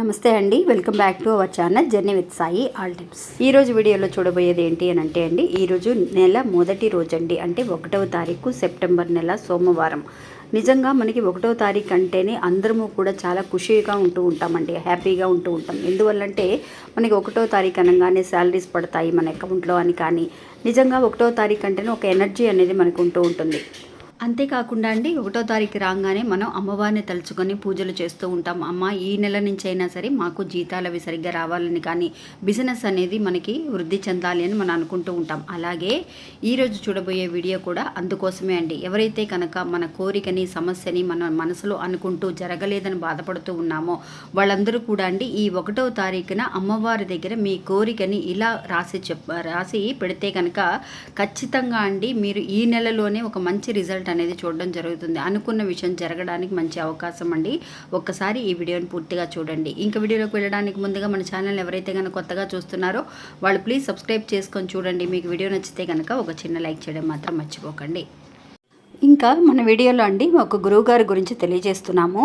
నమస్తే అండి. Welcome back to our channel journey with Sai all tips. ఈ రోజు వీడియోలో చూడబోయేది ఏంటి అని అంటే అండి ఈ రోజు నెల మొదటి రోజు అండి అంటే ఒకటవ తారీఖు సెప్టెంబర్ నెల సోమవారం. నిజంగా మనకి ఒకటవ తారీఖు అంటేనే అందరము కూడా చాలా ఖుషీగా ఉంటూ ఉంటామండి హ్యాపీగా ఉంటూ ఉంటాం. ఎందువల్లంటే మనకి ఒకటో తారీఖు అనగానే శాలరీస్ పడతాయి మన అకౌంట్లో అని కానీ నిజంగా ఒకటో తారీఖు అంటేనే ఒక ఎనర్జీ అనేది మనకు ఉంటూ ఉంటుంది. అంతేకాకుండా అండి ఒకటో తారీఖు రాగానే మనం అమ్మవారిని తలుచుకొని పూజలు చేస్తూ ఉంటాం. అమ్మ ఈ నెల నుంచి అయినా సరే మాకు జీతాలు అవి సరిగ్గా రావాలని కానీ బిజినెస్ అనేది మనకి వృద్ధి చెందాలి అని మనం అనుకుంటూ ఉంటాం. అలాగే ఈరోజు చూడబోయే వీడియో కూడా అందుకోసమే అండి. ఎవరైతే కనుక మన కోరికని సమస్యని మన మనసులో అనుకుంటూ జరగలేదని బాధపడుతూ ఉన్నామో వాళ్ళందరూ కూడా అండి ఈ ఒకటో తారీఖున అమ్మవారి దగ్గర మీ కోరికని ఇలా రాసి చెప్ రాసి పెడితే కనుక ఖచ్చితంగా అండి మీరు ఈ నెలలోనే ఒక మంచి రిజల్ట్ అనేది చూడడం జరుగుతుంది. అనుకున్న విషయం జరగడానికి మంచి అవకాశం అండి. ఒక్కసారి ఈ వీడియోని పూర్తిగా చూడండి. ఇంకా వీడియోలోకి వెళ్ళడానికి ముందుగా మన ఛానల్ ఎవరైతే కనుక కొత్తగా చూస్తున్నారో వాళ్ళు ప్లీజ్ సబ్స్క్రైబ్ చేసుకొని చూడండి. మీకు వీడియో నచ్చితే కనుక ఒక చిన్న లైక్ చేయడం మాత్రం మర్చిపోకండి. ఇంకా మన వీడియోలో అండి ఒక గురువు గారి గురించి తెలియజేస్తున్నాము.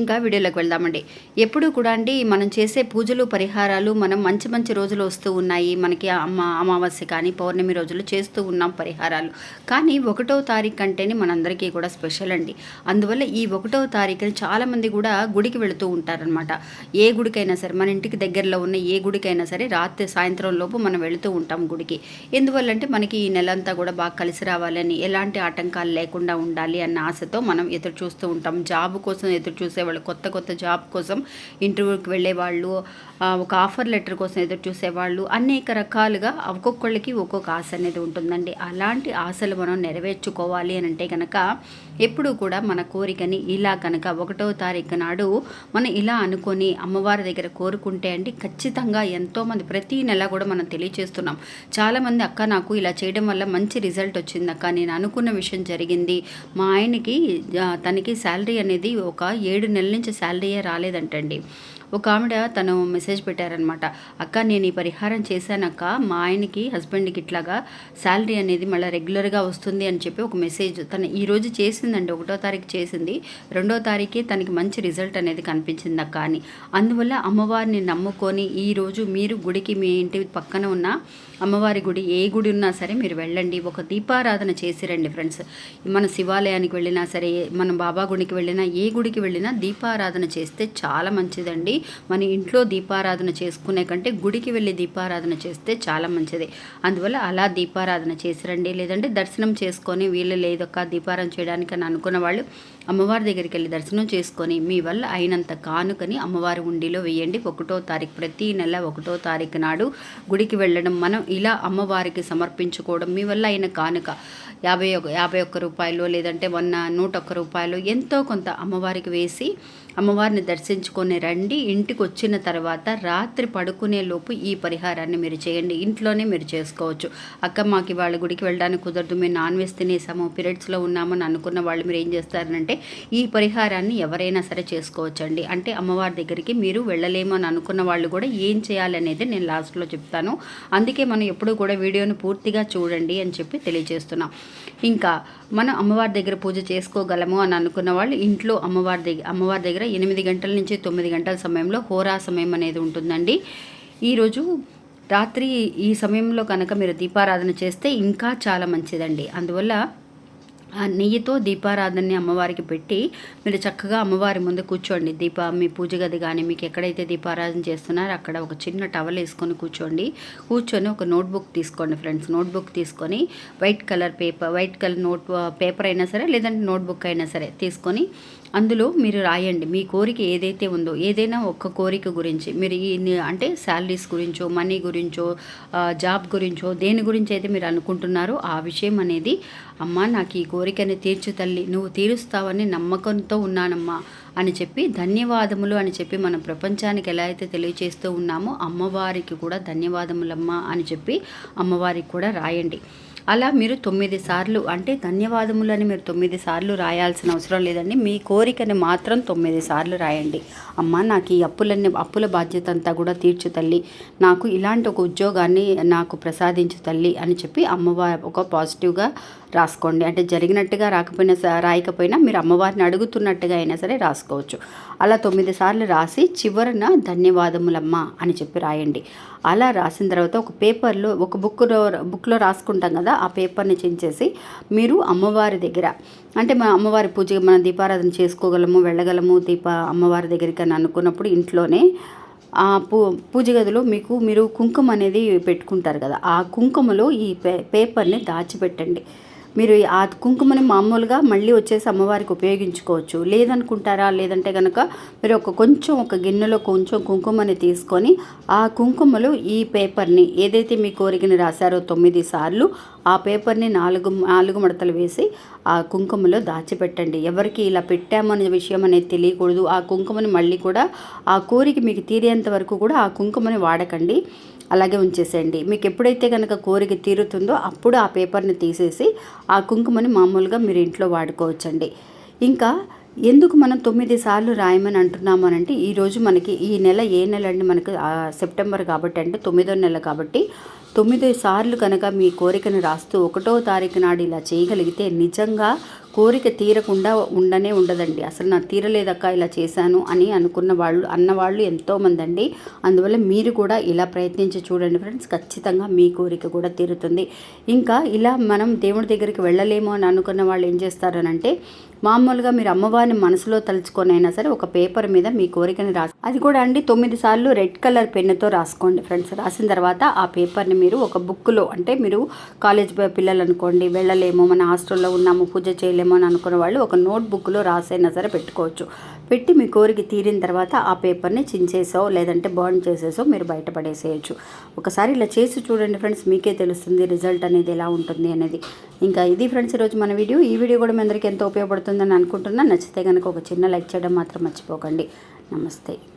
ఇంకా వీడియోలోకి వెళ్దామండి. ఎప్పుడు కూడా అండి మనం చేసే పూజలు పరిహారాలు మనం మంచి మంచి రోజులు వస్తూ ఉన్నాయి. మనకి అమ్మ అమావాస్య కానీ పౌర్ణమి రోజులు చేస్తూ ఉన్నాం పరిహారాలు. కానీ ఒకటో తారీఖు అంటేనే మనందరికీ కూడా స్పెషల్ అండి. అందువల్ల ఈ ఒకటో తారీఖుని చాలామంది కూడా గుడికి వెళుతూ ఉంటారనమాట ఏ గుడికైనా సరే మన ఇంటికి దగ్గరలో ఉన్న ఏ గుడికైనా సరే రాత్రి సాయంత్రం లోపు మనం వెళుతూ ఉంటాం గుడికి. ఎందువల్లంటే మనకి ఈ నెలంతా కూడా బాగా కలిసి రావాలని ఎలాంటి ఆటంకాలు లేకుండా ఉండాలి అన్న ఆశతో మనం ఎదురు చూస్తూ ఉంటాం. జాబ్ కోసం ఎదురు చూసే చూసేవాళ్ళు కొత్త కొత్త జాబ్ కోసం ఇంటర్వ్యూకి వెళ్ళేవాళ్ళు ఒక ఆఫర్ లెటర్ కోసం ఎదురు చూసేవాళ్ళు. అనేక రకాలుగా ఒక్కొక్కళ్ళకి ఒక్కొక్క ఆశ అనేది ఉంటుందండి. అలాంటి ఆశలు మనం నెరవేర్చుకోవాలి అని అంటే కనుక ఎప్పుడూ కూడా మన కోరికని ఇలా కనుక ఒకటో తారీఖు నాడు మనం ఇలా అనుకొని అమ్మవారి దగ్గర కోరుకుంటే అండి ఖచ్చితంగా ఎంతోమంది ప్రతి నెల కూడా మనం తెలియచేస్తున్నాం. చాలామంది అక్క నాకు ఇలా చేయడం వల్ల మంచి రిజల్ట్ వచ్చింది అక్క నేను అనుకున్న విషయం జరిగింది. మా ఆయనకి తనకి శాలరీ అనేది ఒక ఏడు నెలల నుంచి శాలరీయే రాలేదంటండి. ఒక ఆవిడ తను మెసేజ్ పెట్టారనమాట అక్క నేను ఈ పరిహారం చేశానక్క. మా ఆయనకి హస్బెండ్కి ఇట్లాగా శాలరీ అనేది మళ్ళీ రెగ్యులర్గా వస్తుంది అని చెప్పి ఒక మెసేజ్ తను ఈ రోజు చేసిందండి. ఒకటో తారీఖు చేసింది. రెండో తారీఖే తనకి మంచి రిజల్ట్ అనేది కనిపించింది అక్క అని. అందువల్ల అమ్మవారిని నమ్ముకొని ఈ రోజు మీరు గుడికి మీ ఇంటి పక్కన ఉన్న అమ్మవారి గుడి ఏ గుడి ఉన్నా సరే మీరు వెళ్ళండి. ఒక దీపారాధన చేసిరండి ఫ్రెండ్స్. మన శివాలయానికి వెళ్ళినా సరే మన బాబా గుడికి వెళ్ళినా ఏ గుడికి వెళ్ళినా దీపారాధన చేస్తే చాలా మంచిదండి. మన ఇంట్లో దీపారాధన చేసుకునే కంటే గుడికి వెళ్ళి దీపారాధన చేస్తే చాలా మంచిది. అందువల్ల అలా దీపారాధన చేసిరండి లేదంటే దర్శనం చేసుకొని వీళ్ళు లేదొక్క దీపారాధన చేయడానికి అని అనుకున్న వాళ్ళు అమ్మవారి దగ్గరికి వెళ్ళి దర్శనం చేసుకొని మీ వల్ల అయినంత కానుకని అమ్మవారి ఉండిలో వేయండి. ఒకటో తారీఖు ప్రతి నెల ఒకటో తారీఖు నాడు గుడికి వెళ్ళడం మనం ఇలా అమ్మవారికి సమర్పించుకోవడం మీ వల్ల అయిన కానుక. యాభై ఒక యాభై ఒక్క రూపాయలు లేదంటే వన్న నూట ఒక్క రూపాయలు ఎంతో కొంత అమ్మవారికి వేసి అమ్మవారిని దర్శించుకొని రండి. ఇంటికి వచ్చిన తర్వాత రాత్రి పడుకునే లోపు ఈ పరిహారాన్ని మీరు చేయండి. ఇంట్లోనే మీరు చేసుకోవచ్చు. అక్క మాకు వాళ్ళ గుడికి వెళ్ళడానికి కుదరదు. మేము నాన్ వెజ్ తినేసాము పీరియడ్స్లో ఉన్నామని అనుకున్న వాళ్ళు మీరు ఏం చేస్తారంటే ఈ పరిహారాన్ని ఎవరైనా సరే చేసుకోవచ్చండి. అంటే అమ్మవారి దగ్గరికి మీరు వెళ్ళలేము అని అనుకున్న వాళ్ళు కూడా ఏం చేయాలనేది నేను లాస్ట్లో చెప్తాను. అందుకే మనం ఎప్పుడూ కూడా వీడియోను పూర్తిగా చూడండి అని చెప్పి తెలియజేస్తున్నాం. ఇంకా మనం అమ్మవారి దగ్గర పూజ చేసుకోగలము అని అనుకున్న వాళ్ళు ఇంట్లో అమ్మవారి దగ్గర అమ్మవారి దగ్గర ఎనిమిది గంటల నుంచి తొమ్మిది గంటల సమయంలో హోరా సమయం అనేది ఉంటుందండి. ఈరోజు రాత్రి ఈ సమయంలో కనుక మీరు దీపారాధన చేస్తే ఇంకా చాలా మంచిదండి. అందువల్ల ఆ నెయ్యితో దీపారాధనని అమ్మవారికి పెట్టి మీరు చక్కగా అమ్మవారి ముందు కూర్చోండి. దీప మీ పూజ గది కానీ మీకు ఎక్కడైతే దీపారాధన చేస్తున్నారో అక్కడ ఒక చిన్న టవల్ వేసుకొని కూర్చోండి. కూర్చొని ఒక నోట్బుక్ తీసుకోండి ఫ్రెండ్స్. నోట్బుక్ తీసుకొని white colour paper white colour note paper అయినా సరే లేదంటే నోట్బుక్ అయినా సరే తీసుకొని అందులో మీరు రాయండి. మీ కోరిక ఏదైతే ఉందో ఏదైనా ఒక్క కోరిక గురించి మీరు ఈ అంటే శాలరీస్ గురించో మనీ గురించో జాబ్ గురించో దేని గురించి అయితే మీరు అనుకుంటున్నారో ఆ విషయం అనేది అమ్మ నాకు ఈ కోరికని తీర్చు తల్లి నువ్వు తీరుస్తావని నమ్మకంతో ఉన్నానమ్మా అని చెప్పి ధన్యవాదములు అని చెప్పి మనం ప్రపంచానికి ఎలా అయితే తెలియచేస్తూ ఉన్నామో అమ్మవారికి కూడా ధన్యవాదములమ్మా అని చెప్పి అమ్మవారికి కూడా రాయండి. అలా మీరు తొమ్మిది సార్లు అంటే ధన్యవాదములని మీరు తొమ్మిది సార్లు రాయాల్సిన అవసరం లేదండి. మీ కోరికని మాత్రం తొమ్మిది సార్లు రాయండి. అమ్మ నాకు ఈ అప్పులన్నీ అప్పుల బాధ్యత అంతా కూడా తీర్చు తల్లి. నాకు ఇలాంటి ఒక ఉద్యోగాన్ని నాకు ప్రసాదించు తల్లి అని చెప్పి అమ్మవారి ఒక పాజిటివ్గా రాసుకోండి. అంటే జరిగినట్టుగా రాకపోయినా స- రాయకపోయినా మీరు అమ్మవారిని అడుగుతున్నట్టుగా అయినా సరే రాసుకోవచ్చు. అలా తొమ్మిది సార్లు రాసి చివరన ధన్యవాదములమ్మ అని చెప్పి రాయండి. అలా రాసిన తర్వాత ఒక పేపర్లో ఒక బుక్లో బుక్లో రాసుకుంటాం కదా ఆ పేపర్ని చించేసి మీరు అమ్మవారి దగ్గర అంటే మన అమ్మవారి పూజ మనం దీపారాధన చేసుకోగలము వెళ్ళగలము దీప అమ్మవారి దగ్గరికి అని అనుకున్నప్పుడు ఇంట్లోనే ఆ పూ పూజ గదిలో మీకు మీరు కుంకుమ అనేది పెట్టుకుంటారు కదా ఆ కుంకుమలో ఈ పే పేపర్ని దాచిపెట్టండి. మీరు ఆ కుంకుమని మామూలుగా మళ్ళీ వచ్చేసి అమ్మవారికి ఉపయోగించుకోవచ్చు. లేదనుకుంటారా? లేదంటే కనుక మీరు ఒక కొంచెం ఒక గిన్నెలో కొంచెం కుంకుమని తీసుకొని ఆ కుంకుమలో ఈ పేపర్ని ఏదైతే మీ కోరికని రాశారో తొమ్మిది సార్లు ఆ పేపర్ని నాలుగు నాలుగు మడతలు వేసి ఆ కుంకుమలో దాచిపెట్టండి. ఎవరికి ఇలా పెట్టామనే విషయం అనేది తెలియకూడదు. ఆ కుంకుమని మళ్ళీ కూడా ఆ కోరిక మీకు తీరేంత వరకు కూడా ఆ కుంకుమని వాడకండి. అలాగే ఉంచేసేయండి. మీకు ఎప్పుడైతే కనుక కోరిక తీరుతుందో అప్పుడు ఆ పేపర్ని తీసేసి ఆ కుంకుమని మామూలుగా మీరు ఇంట్లో వాడుకోవచ్చండి. ఇంకా ఎందుకు మనం తొమ్మిది సార్లు రాయమని అంటున్నాము అని అంటే ఈరోజు మనకి ఈ నెల ఏ నెల అండి మనకు? సెప్టెంబర్ కాబట్టి అంటే తొమ్మిదో నెల కాబట్టి తొమ్మిది సార్లు కనుక మీ కోరికను రాస్తూ ఒకటో తారీఖు నాడు ఇలా చేయగలిగితే నిజంగా కోరిక తీరకుండా ఉండనే ఉండదండి. అసలు నా తీరలేదక్క ఇలా చేశాను అని అనుకున్న వాళ్ళు అన్నవాళ్ళు ఎంతోమంది అండి అందువల్ల మీరు కూడా ఇలా ప్రయత్నించి చూడండి ఫ్రెండ్స్. ఖచ్చితంగా మీ కోరిక కూడా తీరుతుంది. ఇంకా ఇలా మనం దేవుడి దగ్గరికి వెళ్ళలేము అని అనుకున్న వాళ్ళు ఏం చేస్తారనంటే మామూలుగా మీరు అమ్మవారిని మనసులో తలుచుకొని అయినా సరే ఒక పేపర్ మీద మీ కోరికని రాసి అది కూడా అండి తొమ్మిది సార్లు రెడ్ కలర్ పెన్నుతో రాసుకోండి ఫ్రెండ్స్. రాసిన తర్వాత ఆ పేపర్ని మీరు ఒక బుక్లో అంటే మీరు కాలేజ్ పిల్లలు అనుకోండి వెళ్ళలేము మన హాస్టల్లో ఉన్నాము పూజ చేయలేము అని అనుకున్న వాళ్ళు ఒక నోట్ బుక్లో రాసైనా సరే పెట్టుకోవచ్చు. పెట్టి మీ కోరిక తీరిన తర్వాత ఆ పేపర్ని చించేసో లేదంటే బర్న్ చేసేసో మీరు బయటపడేసేయచ్చు. ఒకసారి ఇలా చేసి చూడండి ఫ్రెండ్స్ మీకే తెలుస్తుంది రిజల్ట్ అనేది ఎలా ఉంటుంది అనేది. ఇంకా ఇది ఫ్రెండ్స్ ఈరోజు మన వీడియో. ఈ వీడియో కూడా మీ అందరికీ ఎంతో ఉపయోగపడుతుందని అనుకుంటున్నా. నచ్చితే కనుక ఒక చిన్న లైక్ చేయడం మాత్రం మర్చిపోకండి. నమస్తే.